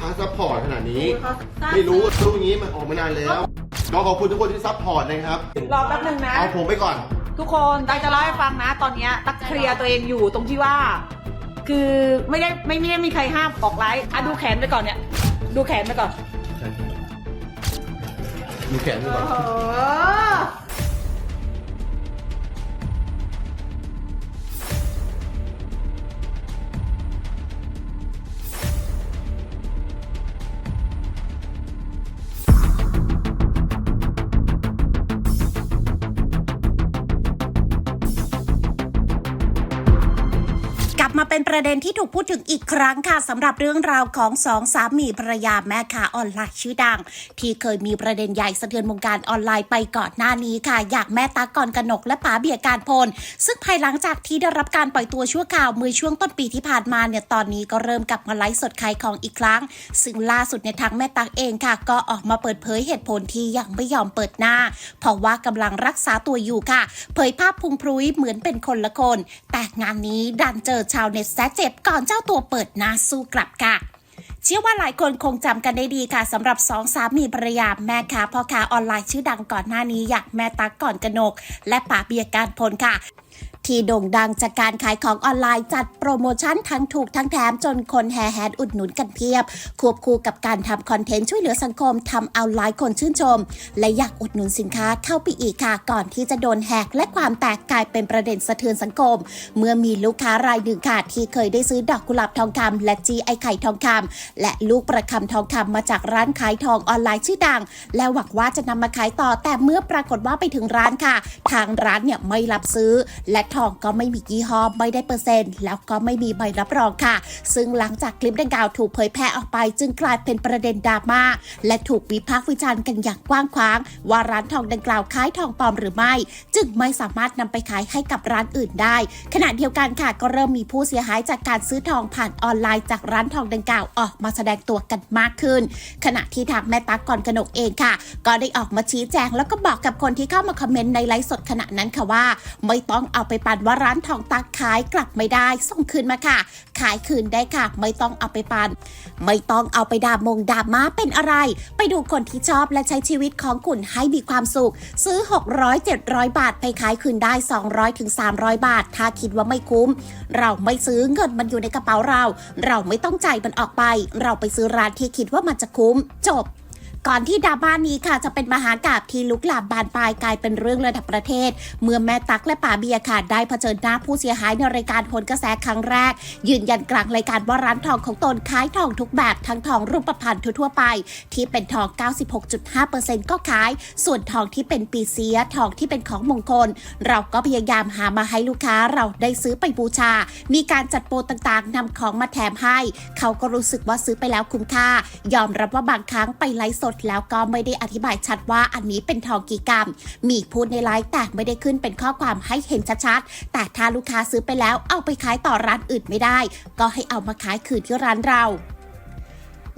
ค้าซัพพอร์ตขนาดนี้เขาสร้างไม่รู้รู้อย่างนี้มันออกมานานแล้วก็ขอบคุณทุกคนที่ซัพพอร์ตนะครับรอแป๊บนึงนะ เอาผมไปก่อน ทุกคนตั๊กจะเล่าให้ฟังนะ ตอนเนี้ยตั๊กเคลียร์ตัวเองอยู่ตรงที่ว่า คือไม่ได้ไม่ไม่ได้มีใครห้ามออกไลฟ์อะดูแขนไปก่อนเนี่ย ดูแขนไปก่อน ดูแขนดูก่อน ประเด็นที่ถูกพูดถึงอีกครั้งค่ะสำหรับเรื่องราวของสองสามีภรรยาแม่ค้าออนไลน์ชื่อดัง ที่เคยมีประเด็นใหญ่สะเทือนวงการออนไลน์ไปก่อนหน้านี้ค่ะ อยากแม่ตากรกนกและป๋าเบียร์การพล ซึ่งภายหลังจากที่ได้รับการปล่อยตัวชั่วคราวเมื่อช่วงต้นปีที่ผ่านมาเนี่ยตอนนี้ก็เริ่มกลับมาไลฟ์สดขายของอีกครั้ง ซึ่งล่าสุดในทางแม่ตักเองค่ะ ก็ออกมาเปิดเผยเหตุผลที่ยังไม่ยอมเปิดหน้า เพราะว่ากำลังรักษาตัวอยู่ค่ะ เผยภาพพุงพรุ้ยเหมือนเป็นคนละคน แต่งานนี้ดันเจอชาวเน็ตแซเจ็บก่อนเจ้าตัวเปิดหน้าสู้กลับค่ะเชื่อว่าหลายคนคงจำกันได้ดีค่ะสำหรับสองสามีภรรยาแม่ค้าพ่อค้าออนไลน์ชื่อดังก่อนหน้านี้อย่างแม่ตั๊กก่อนกนก และป๋าเบียร์การพลค่ะ ที่โด่งดังจากการขายของออนไลน์จัดโปรโมชั่นทั้งถูกทั้งแถมจนคนแห่แหนอุดหนุนกันเพียบ ควบคู่กับการทำคอนเทนต์ช่วยเหลือสังคมทำเอาหลายคนชื่นชม และอยากอุดหนุนสินค้าเข้าไปอีกค่ะ ก่อนที่จะโดนแหกและความแตกกลายเป็นประเด็นสะเทือนสังคม เมื่อมีลูกค้ารายหนึ่งค่ะที่เคยได้ซื้อดอกกุหลาบทองคำและจีไอไข่ทองคำและลูกประคำทองคำมาจากร้านขายทองออนไลน์ชื่อดัง และหวังว่าจะนำมาขายต่อแต่เมื่อปรากฏว่าไปถึงร้านค่ะ ทางร้านเนี่ยไม่รับซื้อและทองก็ไม่มียี่ห้อไม่ได้เปอร์เซ็นต์ แล้วก็ไม่มีใบรับรองค่ะ ซึ่งหลังจากคลิปดังกล่าวถูกเผยแพร่ออกไป จึงกลายเป็นประเด็นดราม่าและถูกวิพากษ์วิจารณ์กันอย่างกว้างขวาง ว่าร้านทองดังกล่าวขายทองปลอมหรือไม่ จึงไม่สามารถนำไปขายให้กับร้านอื่นได้ ขณะเดียวกันค่ะก็เริ่มมีผู้เสียหายจากการซื้อทองผ่านออนไลน์จากร้านทองดังกล่าวออกมาแสดงตัวกันมากขึ้น ขณะที่ทางแม่ตั๊กก่อนกนกเองค่ะ ก็ได้ออกมาชี้แจง แล้วก็บอกกับคนที่เข้ามาคอมเมนต์ในไลฟ์สดขณะนั้นค่ะว่า ไม่ต้องเอาไปปันว่าร้านทองตักขายกลับไม่ได้ ส่งคืนมาค่ะ ขายคืนได้ค่ะ ไม่ต้องเอาไปปัน ไม่ต้องเอาไปด่ามงด่าม้าเป็นอะไร ไปดูคนที่ชอบและใช้ชีวิตของคุณให้มีความสุข ซื้อ 600 700 บาท ไปขายคืนได้ 200ถึง300 บาท ถ้าคิดว่าไม่คุ้ม เราไม่ซื้อเงินมันอยู่ในกระเป๋าเรา เราไม่ต้องจ่ายมันออกไป เราไปซื้อร้านที่คิดว่ามันจะคุ้ม จบ ก่อนที่ดราม่านี้ค่ะจะเป็นมหากาบที่ลุกลามบานปลายกลายเป็นเรื่องระดับประเทศ เมื่อแม่ตักและป่าเบียค่ะได้เผชิญหน้าผู้เสียหายในรายการโหนกระแสครั้งแรก ยืนยันกลางรายการว่าร้านทองของตนขายทองทุกแบบทั้งทองรูปพรรณทั่วไป ที่เป็นทอง 96.5%ก็ขาย ส่วนทองที่เป็นปีเสียทองที่เป็นของมงคล เราก็พยายามหามาให้ลูกค้าเราได้ซื้อไปบูชา มีการจัดโปรต่างๆนำของมาแถมให้ เขาก็รู้สึกว่าซื้อไปแล้วคุ้มค่ายอมรับว่าบางครั้งไปไลฟ์สดแล้วก็ไม่ได้อธิบายชัดว่าอันนี้เป็นทองกี่กรัม มีพูดในไลฟ์แต่ไม่ได้ขึ้นเป็นข้อความให้เห็นชัดๆ แต่ถ้าลูกค้าซื้อไปแล้วเอาไปขายต่อร้านอื่นไม่ได้ ก็ให้เอามาขายคืนที่ร้านเรา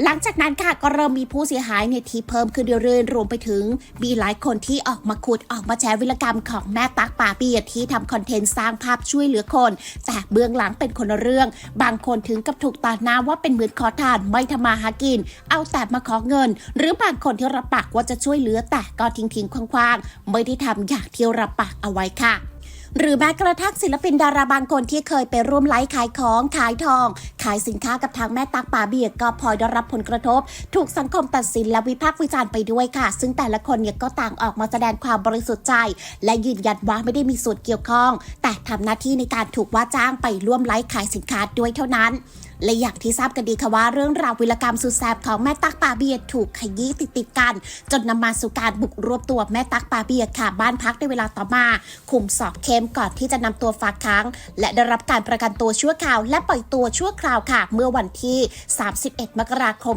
หลังจากนั้นค่ะก็เริ่มมีผู้เสียหายในที่เพิ่มขึ้นเรื่อยๆรวมไปถึง มีหลายคนที่ออกมาขุดออกมาแชร์วิรกรรมของแม่ตักป่าเบียที่ทำคอนเทนต์สร้างภาพช่วยเหลือคน แต่เบื้องหลังเป็นคนเรื่อง บางคนถึงกับถูกตาหน้าว่าเป็นเหมือนขอทานไม่ทำมาหากิน เอาแต่มาขอเงิน หรือบางคนที่รับปากว่าจะช่วยเหลือแต่ก็ทิ้งๆคว้างๆไม่ได้ทำอย่างที่รับปากเอาไว้ค่ะ หรือแม้กระทั่งศิลปินดาราบางคนที่เคยไปร่วมไลฟ์ขายของขายทอง ขายสินค้ากับทางแม่ตักป่าเบียร์ก็พลอยได้รับผลกระทบ ถูกสังคมตัดสินและวิพากษ์วิจารณ์ไปด้วยค่ะ ซึ่งแต่ละคนเนี่ยก็ต่างออกมาแสดงความบริสุทธิ์ใจ และยืนยันว่าไม่ได้มีส่วนเกี่ยวข้อง แต่ทำหน้าที่ในการถูกว่าจ้างไปร่วมไลฟ์ขายสินค้าด้วยเท่านั้น และอย่างที่ทราบกันดีค่ะว่าเรื่องราววิรกรรมสุดแสบของแม่ตั๊กปาเบียถูกขยี้ติดติดๆกัน จนนำมาสู่การบุกรวบตัวแม่ตั๊กปาเบียค่ะ บ้านพักในเวลาต่อมาคุมสอบเข้มก่อนที่จะนำตัวฝากค้าง และได้รับการประกันตัวชั่วคราว และปล่อยตัวชั่วคราวค่ะ เมื่อวันที่ 31 มกราคม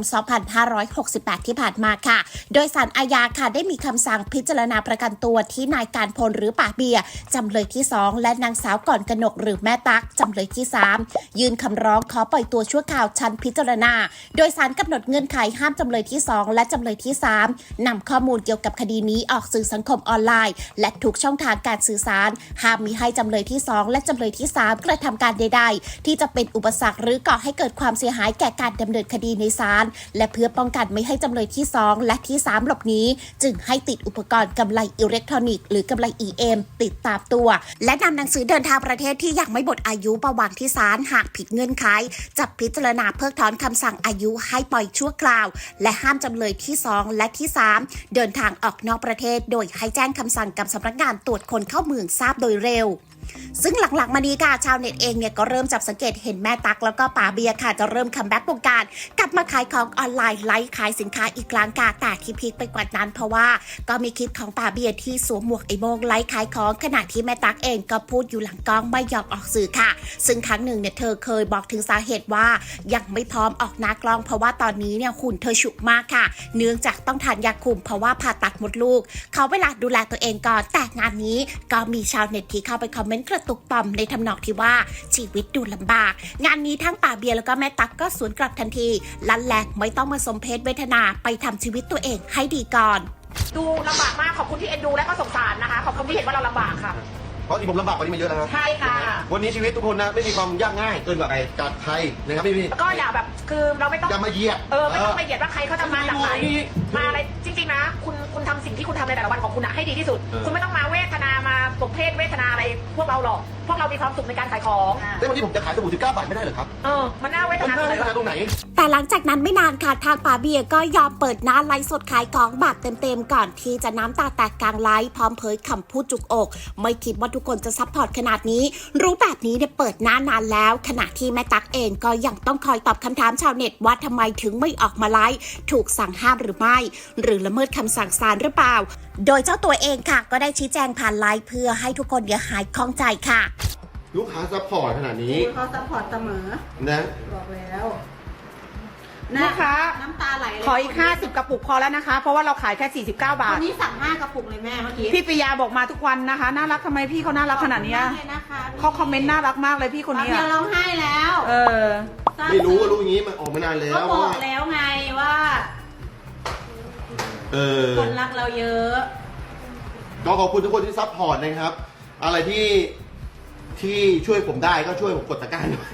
2568 ที่ผ่านมาค่ะ โดยสารอาญาค่ะได้มีคำสั่งพิจารณาประกันตัวที่นายการพลหรือป่าเบียร์จำเลยที่ 2 และนางสาวก่อนกนกหรือแม่ตั๊กจำเลยที่ 3 ยื่นคำร้องขอปล่อยตัวชั่วคราวชั้นพิจารณา โดยสารกำหนดเงื่อนไขห้ามจำเลยที่ 2 และจำเลยที่ 3นำข้อมูลเกี่ยวกับคดีนี้ออกสื่อสังคมออนไลน์ และทุกช่องทางการสื่อสาร ห้ามมีให้จำเลยที่ 2 และจำเลยที่ 3 กระทำการใด ๆ ที่จะเป็นอุปสรรคหรือก่อให้เกิดความเสียหายแก่การดำเนินคดีในศาลและเพื่อป้องกันไม่ให้จำเลยที่ 2 และที่ 3 หลบหนีจึงให้ติดอุปกรณ์กำไรอิเล็กทรอนิกส์หรือกำไร EM ติดตามตัว และนำหนังสือเดินทางประเทศที่ยังไม่หมดอายุประวางที่ศาลหากผิดเงื่อนไข จะพิจารณาเพิกถอนคำสั่งอายุให้ปล่อยชั่วคราว และห้ามจำเลยที่ 2 และที่ 3 เดินทางออกนอกประเทศ โดยให้แจ้งคำสั่งกับสำนักงานตรวจคนเข้าเมืองทราบโดยเร็ว ซึ่งหลังๆมานี้ค่ะชาวเน็ตเองเนี่ยก็เริ่มจับสังเกตเห็นแม่ตักแล้วก็ป๋าเบียค่ะ จะเริ่มคัมแบ็กวงการกลับมาขายของออนไลน์ไลฟ์ขายสินค้าอีกครั้งค่ะแต่ที่พีคไปกว่านั้นเพราะว่าก็มีคลิปของป๋าเบียที่สวมหมวกไอโมงไลฟ์ขายของขณะที่แม่ตักเองก็พูดอยู่หลังกล้องไม่ยอมออกสื่อค่ะ ซึ่งครั้งหนึ่งเนี่ยเธอเคยบอกถึงสาเหตุว่ายังไม่พร้อมออกหน้ากล้อง เพราะว่าตอนนี้เนี่ยหุ่นเธอฉุกมากค่ะ เนื่องจากต้องทานยาคุมเพราะว่าผ่าตัดมดลูก เขาเวลาดูแลตัวเองก่อนแต่งานนี้ก็มีชาวเน็ตที่เข้าไปคอมเมนต์กระตุกต่อมในทำนองที่ว่าชีวิตดูลำบาก งานนี้ทั้งป่าเบียร์แล้วก็แม่ตั๊กก็สวนกลับทันที ลันแลกไม่ต้องมาสมเพศเวทนาไปทำชีวิตตัวเองให้ดีก่อน ดูลำบากมากขอบคุณที่เอ็นดูและก็สงสารนะคะ ขอบคุณที่เห็นว่าเราลำบากค่ะเพราะที่ผมลำบากกว่านี้มาเยอะแล้วครับใช่ค่ะ วันนี้ชีวิตทุกคนนะไม่มีความยากง่ายเกินกว่าใครจากไทยนะครับพี่พี่แล้วก็อย่าแบบคือเราไม่ต้องอย่ามาเหยียดเออไม่ต้องไปเหยียดว่าใครเขาจะมาจากไหนเออมาอะไรจริงๆนะ คุณคุณทำสิ่งที่คุณทำในแต่ละวันของคุณอะให้ดีที่สุดเออคุณไม่ต้องมาเวทนามา สมเพศเวทนาอะไรพวกเราหรอก พวกเรามีความสุขในการขายของ แต่วันนี้ผมจะขายสบู่19บาทไม่ได้เหรอครับเออ มันน่าเวทมันนาน่าตรงไหนวะ ตรงไหน แต่หลังจากนั้นไม่นานค่ะทางป่าเบียร์ก็ยอมเปิดหน้าไลฟ์สดขายของแบบเต็มๆก่อนที่จะน้ำตาแตกกลางไลฟ์พร้อมเผยคำพูดจุกอก ไม่คิดว่าทุกคนจะซัพพอร์ตขนาดนี้ รู้แบบนี้เนี่ยเปิดหน้านานแล้ว ขณะที่แม่ตักเองก็ยังต้องคอยตอบคำถามชาวเน็ตว่าทำไมถึงไม่ออกมาไลฟ์ถูกสั่งห้ามหรือไม่ หรือละเมิดคำสั่งศาลหรือเปล่า โดยเจ้าตัวเองค่ะก็ได้ชี้แจงผ่านไลฟ์เพื่อให้ทุกคนอย่าหายคล่องใจค่ะ ลูกค้าซัพพอร์ตขนาดนี้เขาซัพพอร์ตเสมอ นะบอกแล้วลูกค้า น้ำตาไหลเลยขออีก 50 กระปุกพอแล้วนะคะ เพราะว่าเราขายแค่ 49 บาวัท นนี้สั่งห้ากระปุกเลยแม่เมื่อกี้พี่ปิยาบอกมาทุกวันนะคะ น่ารักทำไมพี่เขาน่ารักขนาดเนี้ยขอบคุณมกเลยนะคะเขาคอมเมนต์น่ารักมากเลยพี่คนนี้เดียอะวร้องไห้แล้วเออไม่รู้ว่ารู้อย่างนี้มันออกมานานแล้ก็วบอกแล้วไงว่า เออ คนรักเราเยอะ ก็ขอบคุณทุกคนที่ซัพพอร์ตนะครับ อะไรที่ที่ช่วยผมได้ก็ช่วยผมกดตะกร้าหน่อย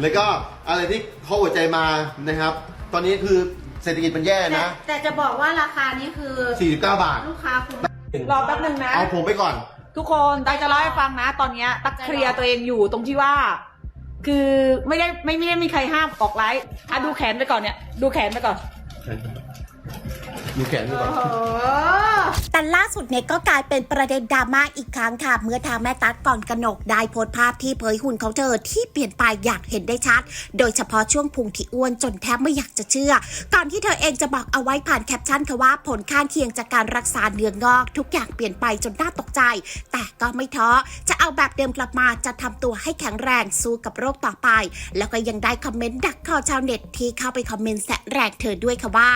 แล้วก็อะไรที่เข้าหัวใจมานะครับ ตอนนี้คือเศรษฐกิจมันแย่แต่นะ แต่จะบอกว่าราคานี้คือ49 บาท ลูกค้าคุณ รอแป๊บหนึ่งนะ เอาผมไปก่อน ทุกคนตักจะเล่าให้ฟังนะ ตอนเนี้ยตักเคลียร์ตัวเองอยู่ตรงที่ว่า คือไม่ได้ไม่ไม่ได้มีใครห้ามออกไลฟ์อะดูแขนไปก่อนเนี่ย ดูแขนไปก่อน ดูแขนดูก่อนโอ้โหแต่ล่าสุดเนี่ยก็กลายเป็นประเด็นดราม่าอีกครั้งค่ะ เมื่อทางแม่ตั๊กก่อนกนกได้โพสต์ภาพที่เผยหุ่นของเธอที่เปลี่ยนไปอย่างเห็นได้ชัด โดยเฉพาะช่วงพุงที่อ้วนจนแทบไม่อยากจะเชื่อ ก่อนที่เธอเองจะบอกเอาไว้ผ่านแคปชั่นค่ะว่าผลข้างเคียงจากการรักษาเนื้องอก ทุกอย่างเปลี่ยนไปจนน่าตกใจ แต่ก็ไม่ท้อจะเอาแบบเดิมกลับมาจะทำตัวให้แข็งแรงสู้กับโรคต่อไป แล้วก็ยังได้คอมเมนต์ดักคอชาวเน็ตที่เข้าไปคอมเมนต์แซะแรงเธอด้วยค่ะว่า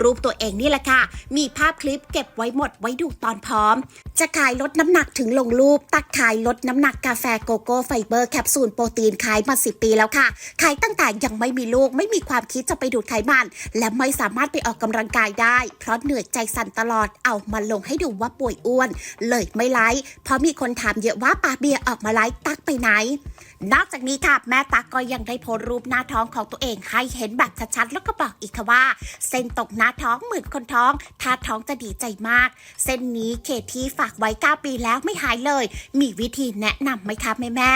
รูปตัวเองนี่แหละค่ะ มีภาพคลิปเก็บไว้หมดไว้ดูตอนพร้อม จะขายลดน้ำหนักถึงลงรูป ตักขายลดน้ำหนักกาแฟโกโก้ไฟเบอร์แคปซูลโปรตีนขายมาสิปีแล้วค่ะ ขายตั้งแต่ยังไม่มีลูกไม่มีความคิดจะไปดูดไขมันและไม่สามารถไปออกกำลังกายได้ เพราะเหนื่อยใจสั่นตลอดเอามาลงให้ดูว่าป่วยอ้วน เลยไม่ไลฟ์เพราะมีคนถามเยอะว่าปาเบียออกมาไลฟ์ตักไปไหน นอกจากนี้ค่ะแม่ตักก็ยังได้โพสรูปหน้าท้องของตัวเองให้เห็นแบบชัดๆแล้วก็บอกอีกค่ะว่า เส้นตกหน้าท้องเหมือนคนท้องถ้าท้องจะดีใจมาก เส้นนี้เคที่ฝากไว้ 9 ปีแล้วไม่หายเลย มีวิธีแนะนำไหมคะแม่แม่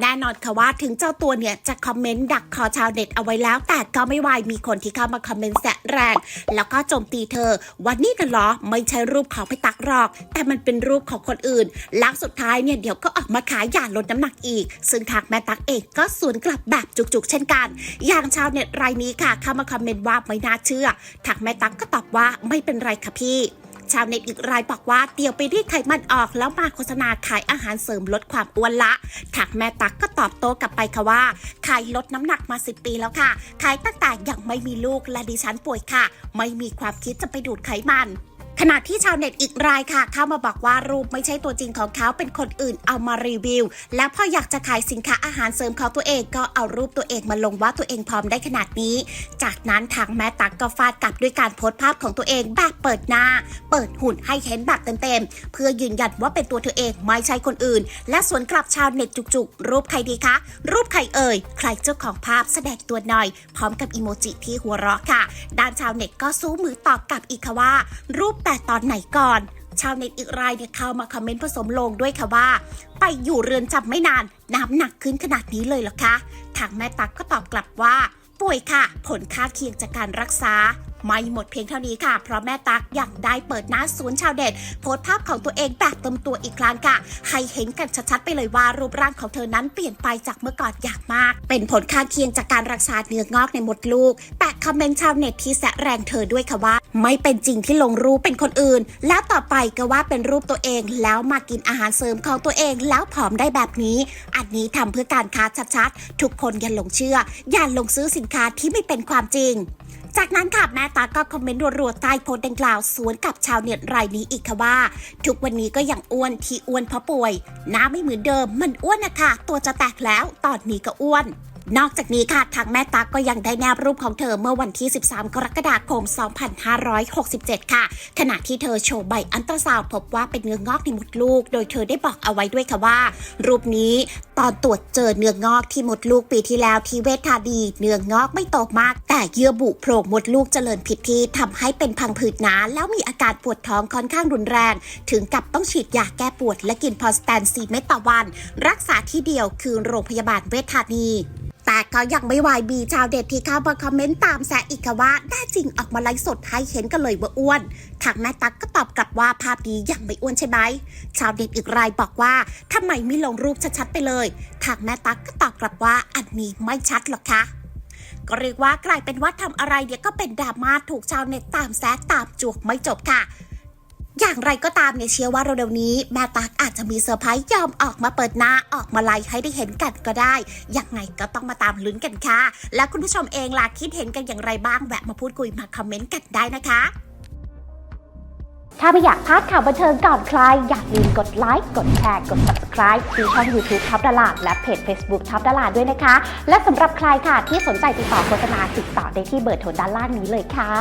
แน่นอนค่ะว่าถึงเจ้าตัวเนี่ยจะคอมเมนต์ดักคอชาวเน็ตเอาไว้แล้ว แต่ก็ไม่วายมีคนที่เข้ามาคอมเมนต์แสะแรง แล้วก็โจมตีเธอ วันนี้กันเหรอ ไม่ใช่รูปของพี่ตักหรอก แต่มันเป็นรูปของคนอื่นแล้วสุดท้ายเนี่ยเดี๋ยวก็ออกมาขายยาลดน้ำหนักอีก ซึ่งทางแม่ตักเองก็สวนกลับแบบจุกๆ เช่นกัน อย่างชาวเน็ตรายนี้ค่ะเข้ามาคอมเมนต์ว่าไม่น่าเชื่อทางแม่ตักก็ตอบว่าไม่เป็นไรค่ะพี่ ชาวเน็ตอีกรายบอกว่าเตี๋ยวไปรีดไขมันออกแล้วมาโฆษณาขายอาหารเสริมลดความอ้วนละทักแม่ตักก็ตอบโต้กลับไปค่ะว่าขายลดน้ำหนักมา 10 ปีแล้วค่ะ ขายตั้งแต่ยังไม่มีลูกและดิฉันป่วยค่ะ ไม่มีความคิดจะไปดูดไขมัน ขณะที่ชาวเน็ตอีกรายค่ะเข้ามาบอกว่ารูปไม่ใช่ตัวจริงของเขาเป็นคนอื่นเอามารีวิว แล้วพออยากจะขายสินค้าอาหารเสริมของตัวเองก็เอารูปตัวเองมาลงว่าตัวเองพร้อมได้ขนาดนี้ จากนั้นทางแม่ตักก็ฟาดกลับด้วยการโพสต์ภาพของตัวเองแบบเปิดหน้า เปิดหุ่นให้เห็นแบบเต็มๆ เพื่อยืนยันว่าเป็นตัวเธอเองไม่ใช่คนอื่น และสวนกลับชาวเน็ตจุกๆ รูปใครดีคะ รูปใครเอ่ยใครเจ้าของภาพแสดงตัวหน่อย พร้อมกับอีโมจิที่หัวเราะค่ะ ด้านชาวเน็ตก็สู้มือตอบกลับอีกค่ะว่า รูปแต่ตอนไหนก่อน ชาวเน็ตอีกรายเนี่ยเข้ามาคอมเมนต์ผสมลงด้วยค่ะว่า ไปอยู่เรือนจำไม่นาน น้ำหนักขึ้นขนาดนี้เลยเหรอคะทางแม่ตักก็ตอบกลับว่า ป่วยค่ะ ผลข้างเคียงจากการรักษาไม่หมดเพียงเท่านี้ค่ะ เพราะแม่ตักยังได้เปิดหน้าศูนย์ชาวเด็ดโพสต์ภาพของตัวเองแบบเต็มตัวอีกครั้งค่ะ ให้เห็นกันชัดๆไปเลยว่ารูปร่างของเธอนั้นเปลี่ยนไปจากเมื่อก่อนอย่างมาก เป็นผลข้างเคียงจากการรักษาเนื้องอกในมดลูก แต่คอมเมนต์ชาวเน็ตที่แสะแรงเธอด้วยค่ะว่า ไม่เป็นจริงที่ลงรูปเป็นคนอื่น แล้วต่อไปก็ว่าเป็นรูปตัวเอง แล้วมากินอาหารเสริมของตัวเอง แล้วผอมได้แบบนี้ อันนี้ทำเพื่อการค้าชัดๆ ทุกคนอย่าหลงเชื่อ อย่าลงซื้อสินค้าที่ไม่เป็นความจริงจากนั้นค่ะแม่ตาก็คอมเมนต์รัวๆใต้โพสต์ดังกล่าวสวนกับชาวเน็ตรายนี้อีกค่ะว่า ทุกวันนี้ก็ยังอ้วนที่อ้วนเพราะป่วยหน้าไม่เหมือนเดิมมันอ้วนนะคะตัวจะแตกแล้ว ตอนนี้ก็อ้วน นอกจากนี้ค่ะทางแม่ตั๊กก็ยังได้แนบรูปของเธอเมื่อวันที่ 13 กรกฎาคม 2567 ค่ะ ขณะที่เธอโชว์ใบอันตราซาวพบว่าเป็นเนื้องอกในมดลูก โดยเธอได้บอกเอาไว้ด้วยค่ะว่า รูปนี้ตอนตรวจเจอเนื้องอกที่มดลูกปีที่แล้วที่เวชธานีเนื้องอกไม่โตมาก แต่เยื่อบุโพรงมดลูกเจริญผิดที่ทำให้เป็นพังผืดหนา แล้วมีอาการปวดท้องค่อนข้างรุนแรง ถึงกับต้องฉีดยาแก้ปวดและกินพอสแตนซีเม็ดต่อวัน รักษาที่เดียวคือโรงพยาบาลเวชธานี แต่ก็ยังไม่วายบีชาวเด็ดที่เข้ามาคอมเมนต์ตามแซะอีกค่ะว่าได้จริงออกมาไลฟ์สดให้เห็นกันเลยว่าอ้วน ทางแม่ตั๊กก็ตอบกลับว่าภาพนี้ยังไม่อ้วนใช่ไหม ชาวเด็ดอีกรายบอกว่าทำไมไม่ลงรูปชัดๆไปเลย ทางแม่ตั๊กก็ตอบกลับว่าอันนี้ไม่ชัดหรอกคะก็เรียกว่ากลายเป็นว่าทำอะไรเนี่ยก็เป็นดราม่าถูกชาวเน็ตตามแซะตามจวกไม่จบค่ะ อย่างไรก็ตามเนี่ยเชื่อว่าเร็วๆนี้แม่ตักอาจจะมีเซอร์ไพรส์ยอมออกมาเปิดหน้าออกมาไลฟ์ให้ได้เห็นกันก็ได้ ยังไงก็ต้องมาตามลุ้นกันค่ะ แล้วคุณผู้ชมเองล่ะคิดเห็นกันอย่างไรบ้างแวะมาพูดคุยมาคอมเมนต์กันได้นะคะ ถ้าไม่อยากพลาดข่าวบันเทิงก่อนใคร อย่าลืมกดไลค์กดแชร์กด subscribe ที่ช่อง YouTube ท็อปดาราและเพจ Facebook ท็อปดาราด้วยนะคะ และสำหรับใครค่ะที่สนใจติดต่อโฆษณาติดต่อได้ที่เบอร์โทรด้านล่างนี้เลยค่ะ